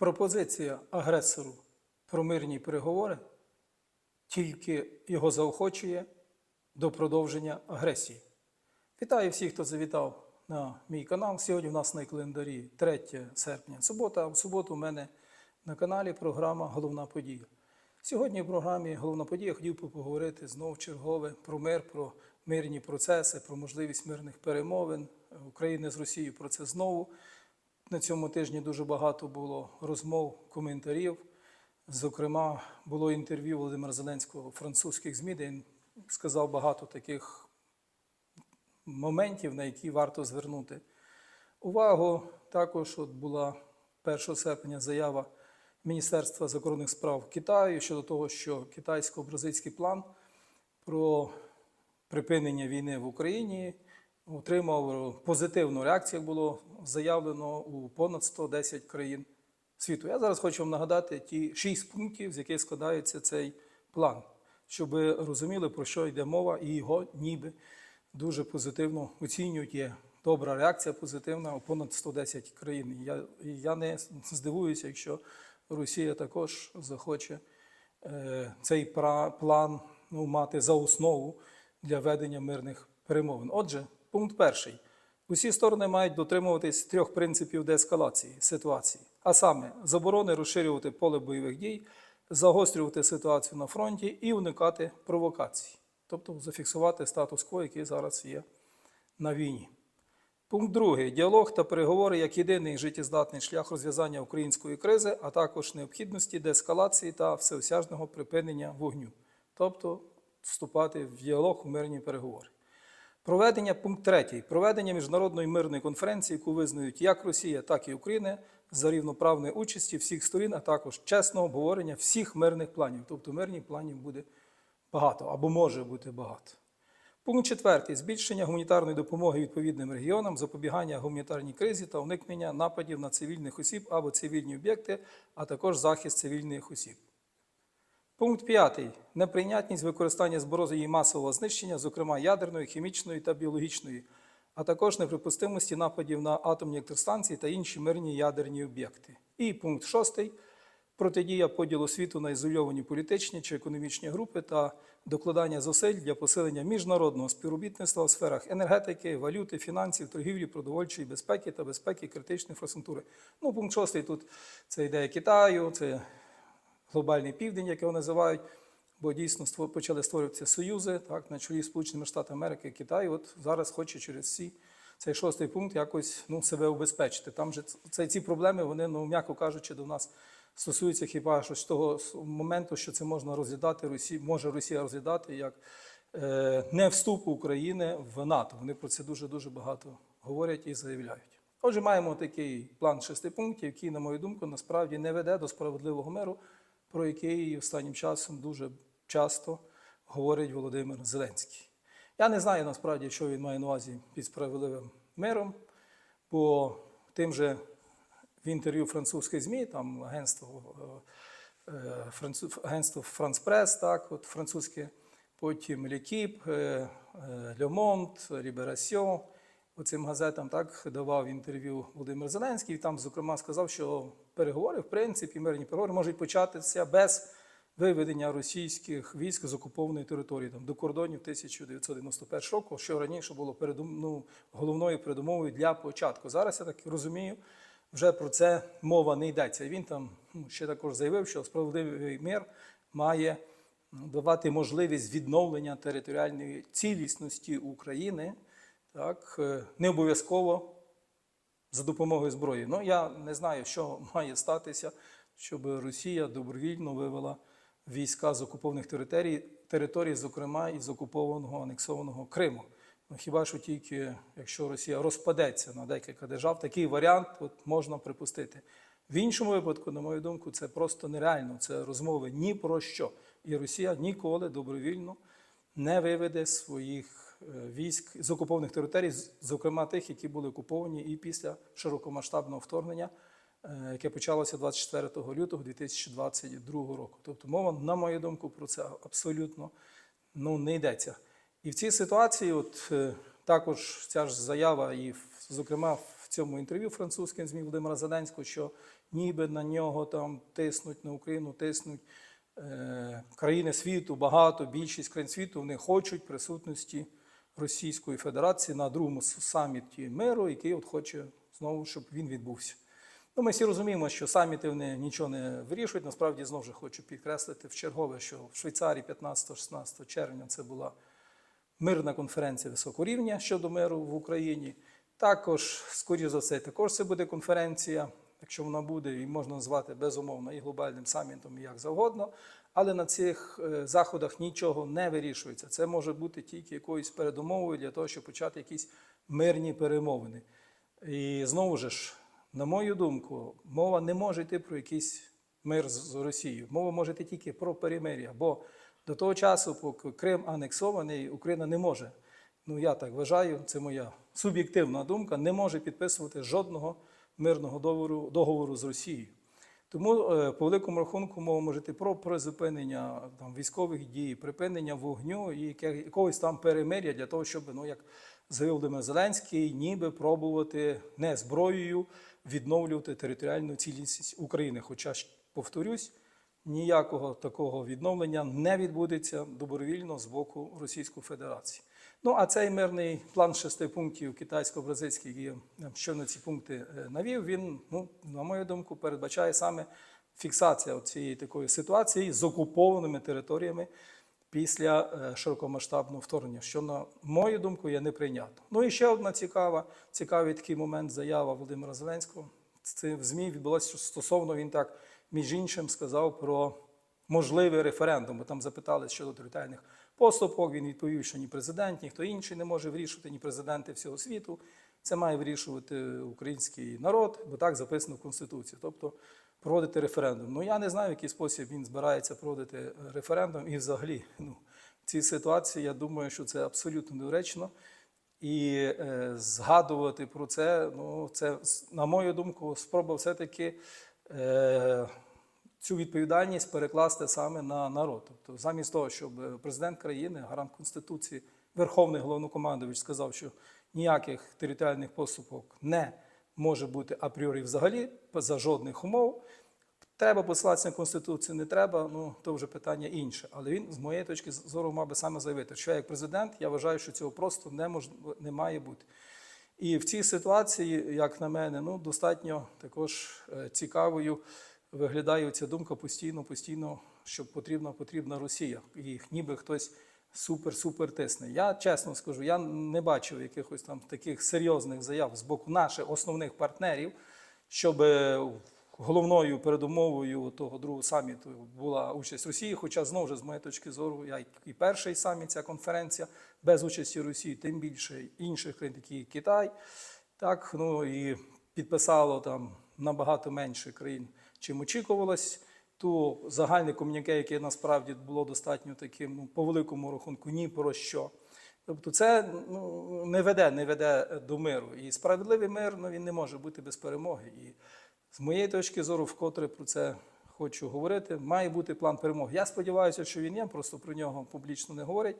пропозиція агресору про мирні переговори тільки його заохочує до продовження агресії. Вітаю всіх, хто завітав на мій канал. Сьогодні у нас на календарі 3 серпня, субота. А в суботу у мене на каналі програма Головна подія. Сьогодні в програмі Головна подія хотів би поговорити знову чергове про мир, про мирні процеси, про можливість мирних перемовин України з Росією. Про це знову на цьому тижні дуже багато було розмов, коментарів. Зокрема, було інтерв'ю Володимира Зеленського у французьких ЗМІ, де він сказав багато таких моментів, на які варто звернути увагу. Також от була 1 серпня заява Міністерства закордонних справ Китаю щодо того, що китайсько-бразильський план про припинення війни в Україні отримав позитивну реакцію, як було заявлено у понад 110 країн світу. Я зараз хочу вам нагадати ті шість пунктів, з яких складається цей план, щоб ви розуміли, про що йде мова, і його ніби дуже позитивно оцінюють. Є добра реакція позитивна у понад 110 країн. Я, я не здивуюся, якщо Росія також захоче е, цей пра- план ну, мати за основу для ведення мирних перемовин. Отже, пункт перший. Усі сторони мають дотримуватись трьох принципів деескалації ситуації, а саме заборони розширювати поле бойових дій, загострювати ситуацію на фронті і уникати провокацій, тобто зафіксувати статус-кво, який зараз є на війні. Пункт другий. Діалог та переговори як єдиний життєздатний шлях розв'язання української кризи, а також необхідності деескалації та всеосяжного припинення вогню, тобто вступати в діалог у мирні переговори. Проведення пункт третій. Проведення міжнародної мирної конференції, яку визнають як Росія, так і Україна за рівноправної участі всіх сторін, а також чесного обговорення всіх мирних планів. Тобто мирних планів буде багато або може бути багато. Пункт четвертий. Збільшення гуманітарної допомоги відповідним регіонам, запобігання гуманітарній кризі та уникнення нападів на цивільних осіб або цивільні об'єкти, а також захист цивільних осіб. Пункт п'ятий. Неприйнятність використання зброї масового знищення, зокрема ядерної, хімічної та біологічної, а також неприпустимості нападів на атомні електростанції та інші мирні ядерні об'єкти. І пункт шостий. Протидія поділу світу на ізольовані політичні чи економічні групи та докладання зусиль для посилення міжнародного співробітництва у сферах енергетики, валюти, фінансів, торгівлі, продовольчої безпеки та безпеки критичної інфраструктури. Ну, пункт шостий тут це ідея Китаю, це глобальний південь, як його називають, бо дійсно почали створюватися союзи так, на чолі Сполученими Штатами Америки і Китаю. От зараз хоче через ці, цей шостий пункт якось ну, себе убезпечити. Там же це, ці проблеми, вони, ну, м'яко кажучи, до нас стосуються хіба що з того моменту, що це можна розглядати, Росія, може Росія розглядати як е, не вступ України в НАТО. Вони про це дуже-дуже багато говорять і заявляють. Отже, маємо такий план шести пунктів, який, на мою думку, насправді не веде до справедливого миру, про який останнім часом дуже часто говорить Володимир Зеленський. Я не знаю насправді, що він має на увазі під справедливим миром, бо тим же в інтерв'ю французьких ЗМІ, там агентство, е, е, агентство Франс Прес, так, от французьке, потім Le Monde, Libération, оцим газетам так давав інтерв'ю Володимир Зеленський. Там, зокрема, сказав, що переговори, в принципі, мирні переговори можуть початися без виведення російських військ з окупованої території там, до кордонів 1991 року, що раніше було передум, ну, головною передумовою для початку. Зараз я так розумію, вже про це мова не йдеться. Він там ну, ще також заявив, що справедливий мир має ну, давати можливість відновлення територіальної цілісності України, так, е, не обов'язково за допомогою зброї. Ну, я не знаю, що має статися, щоб Росія добровільно вивела війська з окупованих територій, територій, зокрема із окупованого анексованого Криму. Ну, хіба що тільки, якщо Росія розпадеться на декілька держав, такий варіант от, можна припустити. В іншому випадку, на мою думку, це просто нереально. Це розмови ні про що. І Росія ніколи добровільно не виведе своїх військ з окупованих територій, зокрема тих, які були окуповані і після широкомасштабного вторгнення, е, яке почалося 24 лютого 2022 року. Тобто мова, на мою думку, про це абсолютно ну, не йдеться. І в цій ситуації, от е, також ця ж заява, і зокрема в цьому інтерв'ю французьким ЗМІ Володимира Зеленського, що ніби на нього там тиснуть на Україну, тиснуть е, країни світу, багато, більшість країн світу вони хочуть присутності Російської Федерації на другому саміті миру, який от хоче знову, щоб він відбувся. Ну, ми всі розуміємо, що саміти вони нічого не вирішують. Насправді знову ж хочу підкреслити в чергове, що в Швейцарії 15-16 червня це була мирна конференція високого рівня щодо миру в Україні. Також, скоріш за все, також це буде конференція, якщо вона буде, і можна назвати безумовно і глобальним самітом, і як завгодно. Але на цих е, заходах нічого не вирішується. Це може бути тільки якоюсь передумовою для того, щоб почати якісь мирні перемовини. І знову ж, на мою думку, мова не може йти про якийсь мир з Росією. Мова може йти тільки про перемир'я. Бо до того часу, поки Крим анексований, Україна не може, ну я так вважаю, це моя суб'єктивна думка, не може підписувати жодного мирного договору, договору з Росією. Тому е, по великому рахунку мова може йти про призупинення там, військових дій, припинення вогню і якогось там перемир'я для того, щоб, ну як заявив Володимир Зеленський, ніби пробувати не зброєю відновлювати територіальну цілісність України. Хоча ж повторюсь, ніякого такого відновлення не відбудеться добровільно з боку Російської Федерації. Ну а цей мирний план шести пунктів китайсько-бразильський, який я щойно ці пункти е, навів, він, ну, на мою думку, передбачає саме фіксація цієї такої ситуації з окупованими територіями після е, широкомасштабного вторгнення, що, на мою думку, є неприйнятно. Ну і ще одна цікава, цікавий такий момент заява Володимира Зеленського. Це в ЗМІ відбулося стосовно він так, між іншим, сказав про можливий референдум. Бо там запитали щодо територіальних поступок. Він відповів, що ні президент, ніхто інший не може вирішувати, ні президенти всього світу. Це має вирішувати український народ, бо так записано в Конституції. Тобто проводити референдум. Ну я не знаю, в який спосіб він збирається проводити референдум. І взагалі, ну, в цій ситуації я думаю, що це абсолютно недоречно. І е, згадувати про це, ну це, на мою думку, спроба все-таки е, цю відповідальність перекласти саме на народ. Тобто, замість того, щоб президент країни, гарант Конституції, Верховний головнокомандувач сказав, що ніяких територіальних поступок не може бути апріорі взагалі за жодних умов. Треба посилатися на Конституцію, не треба, ну то вже питання інше. Але він, з моєї точки зору, мав би саме заявити, що я як президент, я вважаю, що цього просто не, мож... не має бути. І в цій ситуації, як на мене, ну достатньо також е, цікавою виглядає ця думка постійно, постійно, що потрібна, потрібна Росія. І ніби хтось супер-супер тисне. Я чесно скажу, я не бачив якихось там таких серйозних заяв з боку наших основних партнерів, щоб головною передумовою того другого саміту була участь Росії. Хоча знову ж з моєї точки зору, як і перший саміт, ця конференція без участі Росії, тим більше інших країн, такі Китай, так ну і підписало там набагато менше країн, чим очікувалось. То загальне комуніке, яке насправді було достатньо таким, ну по великому рахунку, ні про що. Тобто, це ну, не веде, не веде до миру. І справедливий мир ну, він не може бути без перемоги. І з моєї точки зору, вкотре про це хочу говорити, має бути план перемоги. Я сподіваюся, що він є, просто про нього публічно не говорять.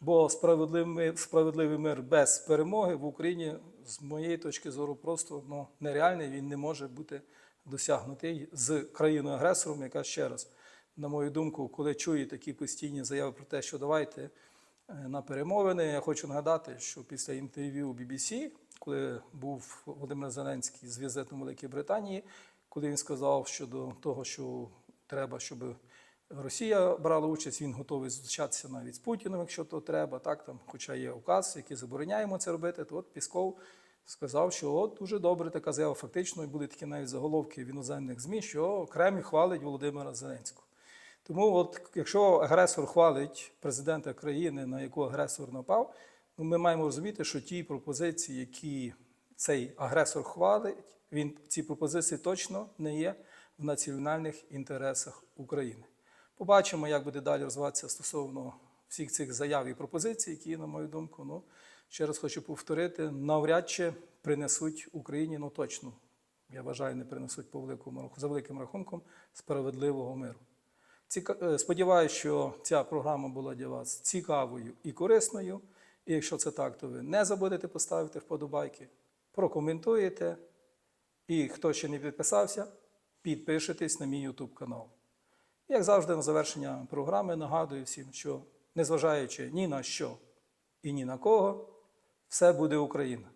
Бо справедливий справедливий мир без перемоги в Україні, з моєї точки зору, просто ну, нереальний. Він не може бути досягнутий з країною-агресором, яка ще раз, на мою думку, коли чує такі постійні заяви про те, що давайте е, на перемовини. Я хочу нагадати, що після інтерв'ю BBC, коли був Володимир Зеленський з візитом Великої Британії, коли він сказав щодо того, що треба, щоб Росія брала участь, він готовий зустрічатися навіть з Путіним, якщо то треба. Так там, хоча є указ, який забороняє йому це робити, то от Пісков сказав, що от дуже добре така заява. Фактично, і були такі навіть заголовки в іноземних ЗМІ, що Кремль хвалить Володимира Зеленського. Тому, от, якщо агресор хвалить президента країни, на яку агресор напав, ну, ми маємо розуміти, що ті пропозиції, які цей агресор хвалить, він ці пропозиції точно не є в національних інтересах України. Побачимо, як буде далі розвиватися стосовно всіх цих заяв і пропозицій, які, на мою думку, ну ще раз хочу повторити, навряд чи принесуть Україні, ну точно, я вважаю, не принесуть по великому за великим рахунком справедливого миру. Ціка... е, Сподіваюся, що ця програма була для вас цікавою і корисною. І якщо це так, то ви не забудете поставити вподобайки, прокоментуєте. І хто ще не підписався, підпишитесь на мій YouTube канал. Як завжди, на завершення програми нагадую всім, що незважаючи ні на що і ні на кого, все буде Україна.